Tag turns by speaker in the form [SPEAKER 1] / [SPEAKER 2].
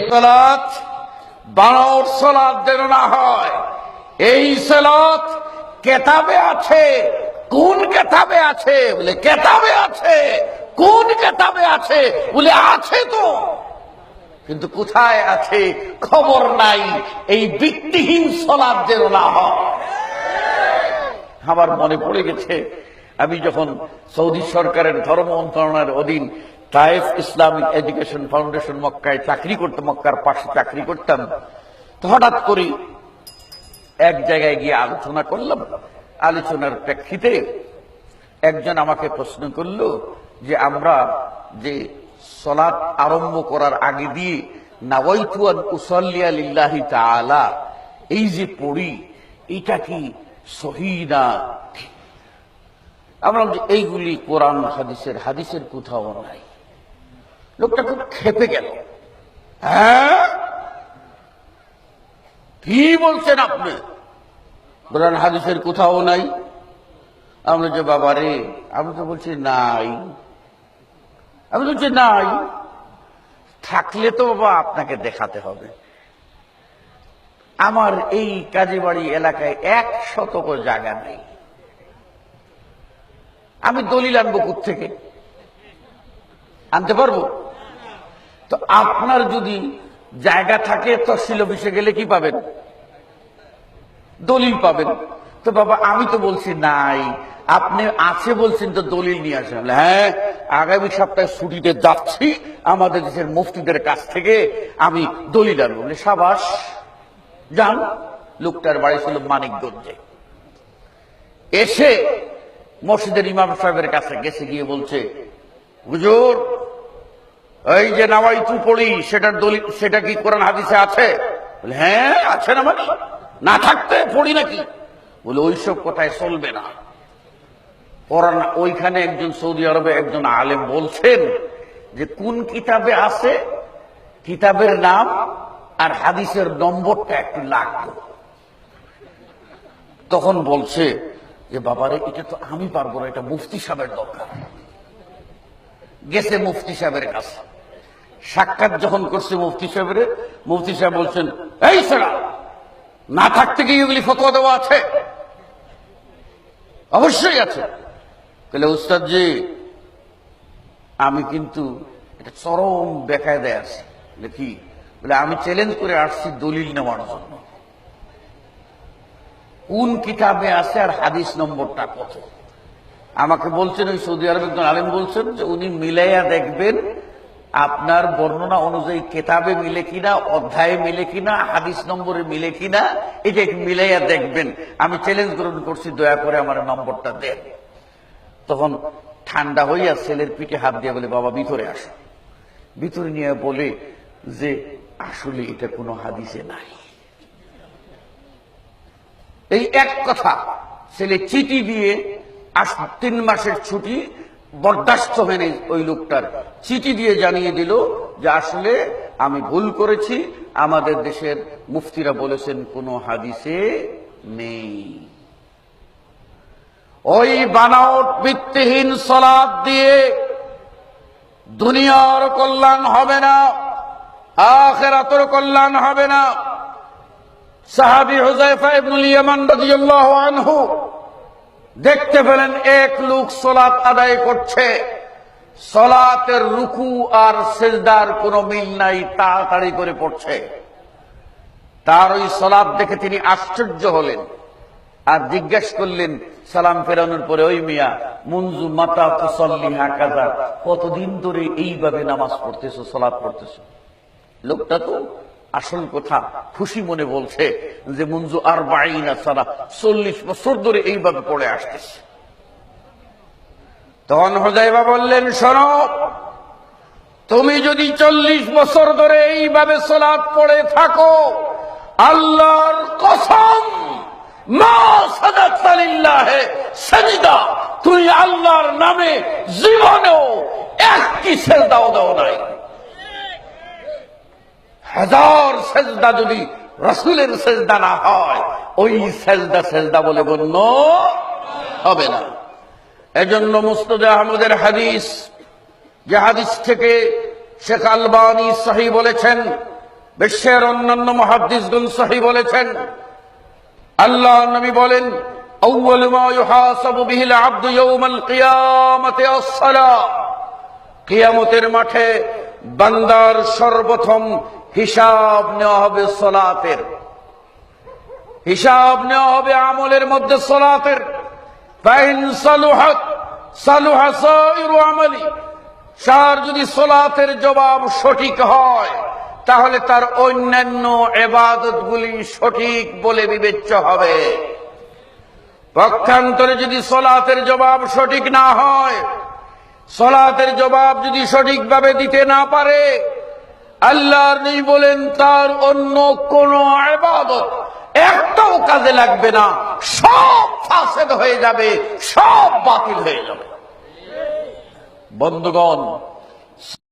[SPEAKER 1] সলাৎ বানর সলাৎ যেন না হয়। এই সলাৎ কেতাবে আছে, কোন কেতাবে আছে? বলে, কেতাবে আছে, কোন কেতাবে আছে? বলে, আছে তো। কিন্তু কোথায় আছে? খবর নাই, এই ভিত্তিহীন সলাদ যেন না হয়। আমার মনে পড়ে গেছে, আমি যখন সৌদি সরকারের ধর্ম মন্ত্রণালয়ের অধীন তায়েফ ইসলামিক এডুকেশন ফাউন্ডেশন মক্কায় চাকরি করতাম মক্কার পাশে চাকরি করতাম। হঠাৎ করে এক জায়গায় গিয়ে আলোচনা করলাম। আলোচনার প্রেক্ষিতে একজন আমাকে প্রশ্ন করল যে, আমরা যে সলাৎ আরম্ভ করার আগে দিয়ে নাওয়াইতুয়ান উসল্লিয়া লিল্লাহি এই যে পড়ি, এটা কি সহি না আমরা এইগুলি কোরআন, হাদিসের হাদিসের কোথাও নাই। লোকটা খুব খেপে গেল। হ্যাঁ? কি বলছেন আপনি? কোরআন হাদিসের কোথাও নাই। আমরা যে বাবা রে, আমি তো বলছি, নাই। আমি বলছি, নাই। থাকলে তো বাবা আপনাকে দেখাতে হবে। আমার এই কাজীবাড়ি এলাকায় এক শতক জায়গা নেই। আমি দলিল আনব থেকে আনতে পারব? তো আপনার যদি জায়গা থাকে তহসিল অফিসে গেলে কি পাবেন? দলিল পাবেন। তো বাবা, আমি তো বলছি নাই। আপনি আছে বলছেন তো দলিল নিয়ে আসেন। হ্যাঁ আগামী সপ্তাহে ছুটিতে যাচ্ছি। আমাদের দেশের মুফতিদের কাছ থেকে আমি দলিল আনব। সাবাস, যান। লোকটার বাড়ি ছিল মানিকগঞ্জে। এসে মসজিদের ইমাম সাহেবের কাছে গেছে, গিয়ে বলছে, হুজুর এই যে নামাই তু পড়ি, সেটার দলিল, সেটা কি কোরআন হাদিসে আছে? হ্যাঁ আছে না মানে? না থাকতে পড়ি নাকি? বলে, ওইসব কথায় চলবে না। কোরআন, ওইখানে একজন সৌদি আরবে একজন আলেম বলছেন যে, কোন কিতাবে আছে? কিতাবের নাম আর হাদিসের নম্বরটা একটু লাগবে তখন বলছে যে, বাবারে, এটা তো আমি পারব না, এটা মুফতি সাহেবের দরকার। গেছে মুফতি সাহেবের কাছে। সাক্ষাৎ যখন করছে মুফতি সাহেবের, মুফতি সাহেব বলছেন, এই সেরা, না থাকতে গিয়ে এগুলি ফতোয়া দেওয়া আছে? অবশ্যই আছে। তাহলে উস্তাদ জি আমি কিন্তু এটা চরম বেকায়দায় আছি। কি বলে, আমি চ্যালেঞ্জ করে আসছি দলিল নেওয়ার জন্য। কোন কিতাবে আছে আর হাদিস নম্বরটা কত? আমাকে বলছেন ওই সৌদি আরব একজন আলেম বলছেন যে, উনি মিলাইয়া দেখবেন আপনার বর্ণনা অনুযায়ী কেতাবে মিলে কিনা, অধ্যায়ে মিলে কিনা, হাদিস নম্বরে মিলে কিনা এটা মিলাইয়া দেখবেন। আমি চ্যালেঞ্জ গ্রহণ করছি, দয়া করে আমার নম্বরটা দেন। তখন ঠান্ডা হইয়া ছেলের পিঠে হাত দিয়ে বলে, বাবা, ভিতরে আসো। ভিতরে নিয়ে বলে যে, আসলে এটা কোনো হাদিসে নাই। এই এক কথা, ছেলে চিঠি দিয়ে আস তিন মাসের ছুটি বরদাস্ত হয়নি ওই লোকটার। চিঠি দিয়ে জানিয়ে দিল যে আসলে আমি ভুল করেছি, আমাদের দেশের মুফতিরা বলেছেন কোনো হাদিসে নেই। ওই বানাওট ভিত্তিহীন সলাদ দিয়ে দুনিয়ার কল্যাণ হবে না, আখেরাতর কল্যাণ হবে না। সাহাবি হুজাইফা ইবনুল ইয়ামান রাদিয়াল্লাহু আনহু দেখতে পেলেন এক লোক সলাত আদায় করছে। সলাতের রুকু আর সেজদার কোনো মিল নাই, তাড়াতাড়ি করে পড়ছে। তার ওই সলাপ দেখে তিনি আশ্চর্য হলেন আর জিজ্ঞেস করলেন, সালাম ফেরানোর পরে, ওই মিয়া, মুনজু মাতা তুসল্লি হাকাজা, কতদিন ধরে এইভাবে নামাজ পড়তেছো সলাপ পড়তেছো? লোকটা তো আসল কথা খুশি মনে বলছে যে মঞ্জু আর বাইনা সারা চল্লিশ বছর ধরে এইভাবে পড়ে আসতেছে। তখন হোজাইবা বললেন, শোনো, তুমি যদি চল্লিশ বছর ধরে এইভাবে সোলাদ পড়ে থাকো, আল্লাহর কসম তুমি আল্লাহর নামে জীবনেও একটি সেজদাও দাও নাই। হাজার সেজদা যদি রসুলের সেজদা না হয় ওই সেজদা সেজদা বলে গণ্য হবে না এজন্য মুস্তদ আহমদের হাদিস যে হাদিস থেকে শেখ আলবানী সহি বলেছেন বিশ্বের অন্যান্য মহাদ্দিসগুন সহি বলেছেন আল্লাহ নবী বলেন أول ما يحاسب به العبد يوم القيامة الصلاة কিয়ামতের মাঠে বান্দার সর্বপ্রথম হিসাব নেওয়া হবে সলাতের। হিসাব নেওয়া হবে আমলের মধ্যে সলাতের। সার যদি সলাতের জবাব সঠিক হয়, তাহলে তার অন্যান্য এবাদতগুলি সঠিক বলে বিবেচ্য হবে। পক্ষান্তরে যদি সলাতের জবাব সঠিক না হয়, সলাতের জবাব যদি সঠিকভাবে দিতে না পারে আল্লাহর নেই বলেন, তার অন্য কোন আবাদত একটাও কাজে লাগবে না। সব ফাঁসেদ হয়ে যাবে, সব বাতিল হয়ে যাবে। বন্ধুগণ